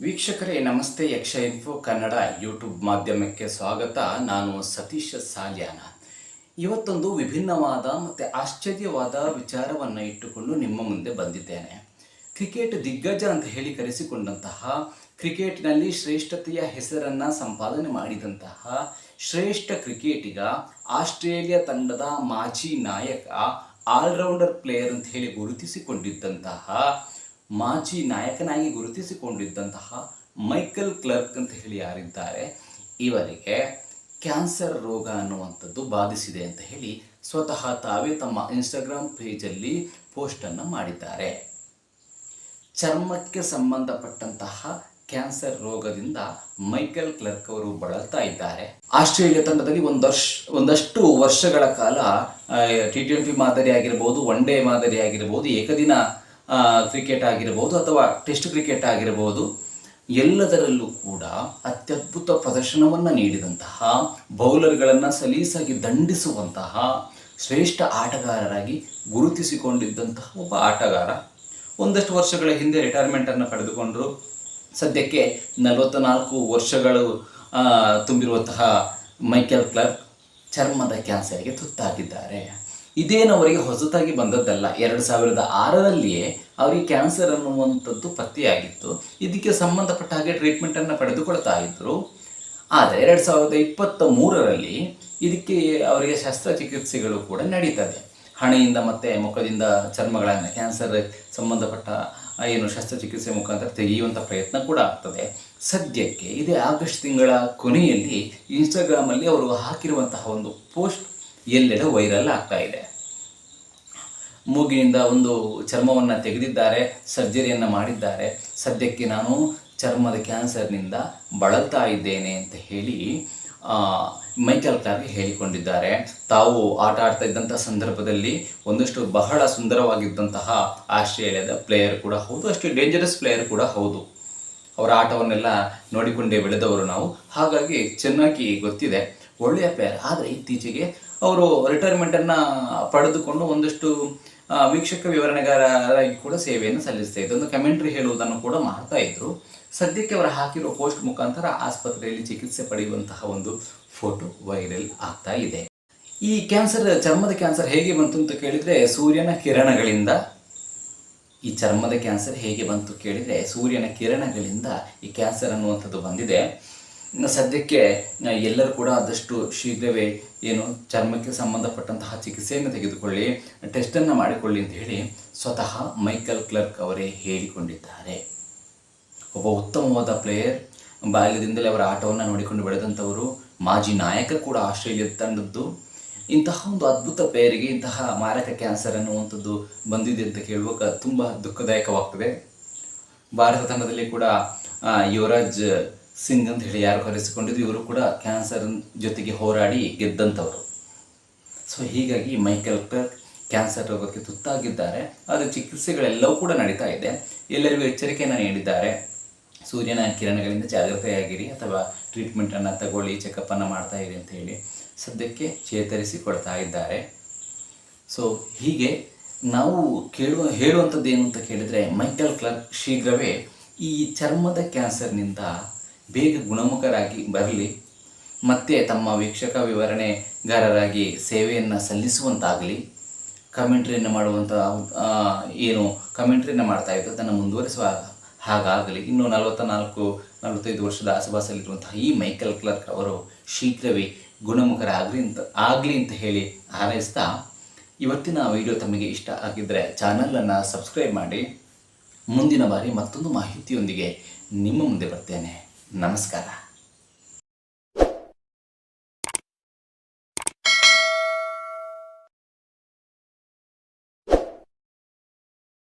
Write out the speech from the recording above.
ವೀಕ್ಷಕರೇ, ನಮಸ್ತೆ. ಯಕ್ಷ ಇನ್ಫೋ ಕನ್ನಡ ಯೂಟ್ಯೂಬ್ ಮಾಧ್ಯಮಕ್ಕೆ ಸ್ವಾಗತ. ನಾನು ಸತೀಶ್ ಸಾಲ್ಯಾನ. ಇವತ್ತೊಂದು ವಿಭಿನ್ನವಾದ ಮತ್ತು ಆಶ್ಚರ್ಯವಾದ ವಿಚಾರವನ್ನು ಇಟ್ಟುಕೊಂಡು ನಿಮ್ಮ ಮುಂದೆ ಬಂದಿದ್ದೇನೆ. ಕ್ರಿಕೆಟ್ ದಿಗ್ಗಜ ಅಂತ ಹೇಳಿ ಕರೆಸಿಕೊಂಡಂತಹ, ಕ್ರಿಕೆಟ್ನಲ್ಲಿ ಶ್ರೇಷ್ಠತೆಯ ಹೆಸರನ್ನು ಸಂಪಾದನೆ ಮಾಡಿದಂತಹ ಶ್ರೇಷ್ಠ ಕ್ರಿಕೆಟಿಗ, ಆಸ್ಟ್ರೇಲಿಯಾ ತಂಡದ ಮಾಜಿ ನಾಯಕ, ಆಲ್ರೌಂಡರ್ ಪ್ಲೇಯರ್ ಅಂತ ಹೇಳಿ ಗುರುತಿಸಿಕೊಂಡಿದ್ದಂತಹ ಮಾಜಿ ನಾಯಕನಾಗಿ ಗುರುತಿಸಿಕೊಂಡಿದ್ದಂತಹ ಮೈಕಲ್ ಕ್ಲರ್ಕ್ ಅಂತ ಹೇಳಿ ಯಾರಿದ್ದಾರೆ, ಇವರಿಗೆ ಕ್ಯಾನ್ಸರ್ ರೋಗ ಅನ್ನುವಂಥದ್ದು ಬಾಧಿಸಿದೆ ಅಂತ ಹೇಳಿ ಸ್ವತಃ ತಾವೇ ತಮ್ಮ ಇನ್ಸ್ಟಾಗ್ರಾಮ್ ಪೇಜಲ್ಲಿ ಪೋಸ್ಟನ್ನು ಮಾಡಿದ್ದಾರೆ. ಚರ್ಮಕ್ಕೆ ಸಂಬಂಧಪಟ್ಟಂತಹ ಕ್ಯಾನ್ಸರ್ ರೋಗದಿಂದ ಮೈಕೆಲ್ ಕ್ಲರ್ಕ್ ಅವರು ಬಳಲ್ತಾ ಇದ್ದಾರೆ. ಆಸ್ಟ್ರೇಲಿಯಾ ತಂಡದಲ್ಲಿ ಒಂದಷ್ಟು ಒಂದಷ್ಟು ವರ್ಷಗಳ ಕಾಲ ಟಿ ಟ್ವೆಂಟಿ ಮಾದರಿ ಆಗಿರ್ಬೋದು ಒನ್ ಡೇ ಮಾದರಿ ಆಗಿರ್ಬೋದು ಏಕದಿನ ಕ್ರಿಕೆಟ್ ಆಗಿರಬಹುದು ಅಥವಾ ಟೆಸ್ಟ್ ಕ್ರಿಕೆಟ್ ಆಗಿರಬಹುದು ಎಲ್ಲದರಲ್ಲೂ ಕೂಡ ಅತ್ಯದ್ಭುತ ಪ್ರದರ್ಶನವನ್ನು ನೀಡಿದಂತಹ, ಬೌಲರ್ಗಳನ್ನು ಸಲೀಸಾಗಿ ದಂಡಿಸುವಂತಹ, ಶ್ರೇಷ್ಠ ಆಟಗಾರರಾಗಿ ಗುರುತಿಸಿಕೊಂಡಿದ್ದಂತಹ ಒಬ್ಬ ಆಟಗಾರ. ಒಂದಷ್ಟು ವರ್ಷಗಳ ಹಿಂದೆ ರಿಟೈರ್ಮೆಂಟನ್ನು ಪಡೆದುಕೊಂಡರು. ಸದ್ಯಕ್ಕೆ ನಲವತ್ತ ನಾಲ್ಕು ವರ್ಷಗಳು ತುಂಬಿರುವಂತಹ ಮೈಕೆಲ್ ಕ್ಲರ್ಕ್ ಚರ್ಮದ ಕ್ಯಾನ್ಸರ್ಗೆ ತುತ್ತಾಗಿದ್ದಾರೆ. ಇದೇನು ಅವರಿಗೆ ಹೊಸತಾಗಿ ಬಂದದ್ದಲ್ಲ. ಎರಡು ಸಾವಿರದ ಆರರಲ್ಲಿಯೇ ಅವರಿಗೆ ಕ್ಯಾನ್ಸರ್ ಅನ್ನುವಂಥದ್ದು ಪತ್ತೆಯಾಗಿತ್ತು. ಇದಕ್ಕೆ ಸಂಬಂಧಪಟ್ಟ ಹಾಗೆ ಟ್ರೀಟ್ಮೆಂಟನ್ನು ಪಡೆದುಕೊಳ್ತಾ ಇದ್ದರು ಆದರೆ ಎರಡು ಸಾವಿರದ ಇಪ್ಪತ್ತ ಮೂರರಲ್ಲಿ ಇದಕ್ಕೆ ಅವರಿಗೆ ಶಸ್ತ್ರಚಿಕಿತ್ಸೆಗಳು ಕೂಡ ನಡೀತದೆ. ಹಣೆಯಿಂದ ಮತ್ತು ಮುಖದಿಂದ ಚರ್ಮಗಳನ್ನು ಕ್ಯಾನ್ಸರ್ ಸಂಬಂಧಪಟ್ಟ ಏನು ಶಸ್ತ್ರಚಿಕಿತ್ಸೆ ಮುಖಾಂತರ ತೆಗೆಯುವಂಥ ಪ್ರಯತ್ನ ಕೂಡ ಆಗ್ತದೆ. ಸದ್ಯಕ್ಕೆ ಇದೇ ಆಗಸ್ಟ್ ತಿಂಗಳ ಕೊನೆಯಲ್ಲಿ ಇನ್ಸ್ಟಾಗ್ರಾಮಲ್ಲಿ ಅವರು ಹಾಕಿರುವಂತಹ ಒಂದು ಪೋಸ್ಟ್ ಎಲ್ಲೆಡೆ ವೈರಲ್ ಆಗ್ತಾ ಇದೆ. ಮೂಗಿನಿಂದ ಒಂದು ಚರ್ಮವನ್ನು ತೆಗೆದಿದ್ದಾರೆ, ಸರ್ಜರಿಯನ್ನು ಮಾಡಿದ್ದಾರೆ. ಸದ್ಯಕ್ಕೆ ನಾನು ಚರ್ಮದ ಕ್ಯಾನ್ಸರ್ನಿಂದ ಬಳಲ್ತಾ ಇದ್ದೇನೆ ಅಂತ ಹೇಳಿ ಮೈಕೆಲ್ ಕ್ಲಾರ್ಕ್ ಹೇಳಿಕೊಂಡಿದ್ದಾರೆ. ತಾವು ಆಟ ಆಡ್ತಾ ಇದ್ದಂಥ ಸಂದರ್ಭದಲ್ಲಿ ಒಂದಷ್ಟು ಬಹಳ ಸುಂದರವಾಗಿದ್ದಂತಹ ಆಸ್ಟ್ರೇಲಿಯಾದ ಪ್ಲೇಯರ್ ಕೂಡ ಹೌದು, ಅಷ್ಟು ಡೇಂಜರಸ್ ಪ್ಲೇಯರ್ ಕೂಡ ಹೌದು. ಅವರ ಆಟವನ್ನೆಲ್ಲ ನೋಡಿಕೊಂಡೇ ಬೆಳೆದವರು ನಾವು. ಹಾಗಾಗಿ ಚೆನ್ನಾಗಿ ಗೊತ್ತಿದೆ. ಒಳ್ಳೆಯ ಪ್ಲೇಯರ್. ಆದರೆ ಇತ್ತೀಚೆಗೆ ಅವರು ರಿಟೈರ್ಮೆಂಟನ್ನು ಪಡೆದುಕೊಂಡು ಒಂದಷ್ಟು ವೀಕ್ಷಕ ವಿವರಣೆಗಾರರಾಗಿ ಕೂಡ ಸೇವೆಯನ್ನು ಸಲ್ಲಿಸ್ತಾ ಇದ್ರು. ಒಂದು ಕಮೆಂಟ್ರಿ ಹೇಳುವುದನ್ನು ಕೂಡ ಮಾಡ್ತಾ ಇದ್ರು. ಸದ್ಯಕ್ಕೆ ಅವರು ಹಾಕಿರೋ ಪೋಸ್ಟ್ ಮುಖಾಂತರ ಆಸ್ಪತ್ರೆಯಲ್ಲಿ ಚಿಕಿತ್ಸೆ ಪಡೆಯುವಂತಹ ಒಂದು ಫೋಟೋ ವೈರಲ್ ಆಗ್ತಾ ಇದೆ. ಈ ಕ್ಯಾನ್ಸರ್ ಚರ್ಮದ ಕ್ಯಾನ್ಸರ್ ಹೇಗೆ ಬಂತು ಅಂತ ಕೇಳಿದರೆ, ಸೂರ್ಯನ ಕಿರಣಗಳಿಂದ, ಈ ಚರ್ಮದ ಕ್ಯಾನ್ಸರ್ ಹೇಗೆ ಬಂತು ಕೇಳಿದರೆ, ಸೂರ್ಯನ ಕಿರಣಗಳಿಂದ ಈ ಕ್ಯಾನ್ಸರ್ ಅನ್ನುವಂಥದ್ದು ಬಂದಿದೆ. ಇನ್ನು ಸದ್ಯಕ್ಕೆ ಎಲ್ಲರೂ ಕೂಡ ಆದಷ್ಟು ಶೀಘ್ರವೇ ಏನು ಚರ್ಮಕ್ಕೆ ಸಂಬಂಧಪಟ್ಟಂತಹ ಚಿಕಿತ್ಸೆಯನ್ನು ತೆಗೆದುಕೊಳ್ಳಿ, ಟೆಸ್ಟನ್ನು ಮಾಡಿಕೊಳ್ಳಿ ಅಂತ ಹೇಳಿ ಸ್ವತಃ ಮೈಕಲ್ ಕ್ಲರ್ಕ್ ಅವರೇ ಹೇಳಿಕೊಂಡಿದ್ದಾರೆ. ಒಬ್ಬ ಉತ್ತಮವಾದ ಪ್ಲೇಯರ್, ಬಾಲ್ಯದಿಂದಲೇ ಅವರ ಆಟವನ್ನು ನೋಡಿಕೊಂಡು ಬೆಳೆದಂಥವರು, ಮಾಜಿ ನಾಯಕ ಕೂಡ ಆಸ್ಟ್ರೇಲಿಯಾದ ತಂಡದ್ದು. ಇಂತಹ ಒಂದು ಅದ್ಭುತ ಪ್ಲೇಯರಿಗೆ ಇಂತಹ ಮಾರಕ ಕ್ಯಾನ್ಸರ್ ಅನ್ನುವಂಥದ್ದು ಬಂದಿದೆ ಅಂತ ಕೇಳುವಾಗ ತುಂಬ ದುಃಖದಾಯಕವಾಗ್ತದೆ. ಭಾರತ ತಂಡದಲ್ಲಿ ಕೂಡ ಯುವರಾಜ್ ಸಿಂಗ್ ಅಂತ ಹೇಳಿ ಯಾರು ಕರೆಸಿಕೊಂಡಿದ್ದು, ಇವರು ಕೂಡ ಕ್ಯಾನ್ಸರ್ ಜೊತೆಗೆ ಹೋರಾಡಿ ಗೆದ್ದಂಥವರು. ಸೊ ಹೀಗಾಗಿ ಮೈಕೆಲ್ ಕ್ಲರ್ಕ್ ಕ್ಯಾನ್ಸರ್ ರೋಗಕ್ಕೆ ತುತ್ತಾಗಿದ್ದಾರೆ. ಆದರೆ ಚಿಕಿತ್ಸೆಗಳೆಲ್ಲವೂ ಕೂಡ ನಡೀತಾ ಇದೆ. ಎಲ್ಲರಿಗೂ ಎಚ್ಚರಿಕೆಯನ್ನು ನೀಡಿದ್ದಾರೆ. ಸೂರ್ಯನ ಕಿರಣಗಳಿಂದ ಜಾಗ್ರತೆಯಾಗಿರಿ ಅಥವಾ ಟ್ರೀಟ್ಮೆಂಟನ್ನು ತಗೊಳ್ಳಿ ಚೆಕಪ್ಪನ್ನು ಮಾಡ್ತಾ ಇರಿ ಅಂತ ಹೇಳಿ ಸದ್ಯಕ್ಕೆ ಚೇತರಿಸಿಕೊಳ್ತಾ ಇದ್ದಾರೆ. ಸೊ ಹೀಗೆ ನಾವು ಕೇಳುವ, ಹೇಳುವಂಥದ್ದು ಏನು ಅಂತ ಕೇಳಿದರೆ ಮೈಕೆಲ್ ಕ್ಲರ್ಕ್ ಶೀಘ್ರವೇ ಈ ಚರ್ಮದ ಕ್ಯಾನ್ಸರ್ನಿಂದ ಬೇಗ ಗುಣಮುಖರಾಗಿ ಬರಲಿ. ಮತ್ತೆ ತಮ್ಮ ವೀಕ್ಷಕ ವಿವರಣೆಗಾರರಾಗಿ ಸೇವೆಯನ್ನು ಸಲ್ಲಿಸುವಂತಾಗಲಿ. ಕಮೆಂಟ್ರಿಯನ್ನು ಮಾಡುವಂಥ ಏನು ಕಮೆಂಟ್ರಿಯನ್ನು ಮಾಡ್ತಾ ಇದ್ದು ಅದನ್ನು ಮುಂದುವರಿಸುವ ಹಾಗಾಗಲಿ. ಇನ್ನು ನಲವತ್ತ ನಾಲ್ಕು ನಲವತ್ತೈದು ವರ್ಷದ ಆಸುಪಾಸಲ್ಲಿರುವಂತಹ ಈ ಮೈಕಲ್ ಕ್ಲರ್ಕ್ ಅವರು ಶೀಘ್ರವೇ ಗುಣಮುಖರಾಗಲಿ ಅಂತ, ಆಗಲಿ ಅಂತ ಹೇಳಿ ಹಾರೈಸ್ತಾ ಇವತ್ತಿನ ವಿಡಿಯೋ ತಮಗೆ ಇಷ್ಟ ಆಗಿದ್ದರೆ ಚಾನಲನ್ನು ಸಬ್ಸ್ಕ್ರೈಬ್ ಮಾಡಿ. ಮುಂದಿನ ಬಾರಿ ಮತ್ತೊಂದು ಮಾಹಿತಿಯೊಂದಿಗೆ ನಿಮ್ಮ ಮುಂದೆ ಬರ್ತೇನೆ. ನಮಸ್ಕಾರ.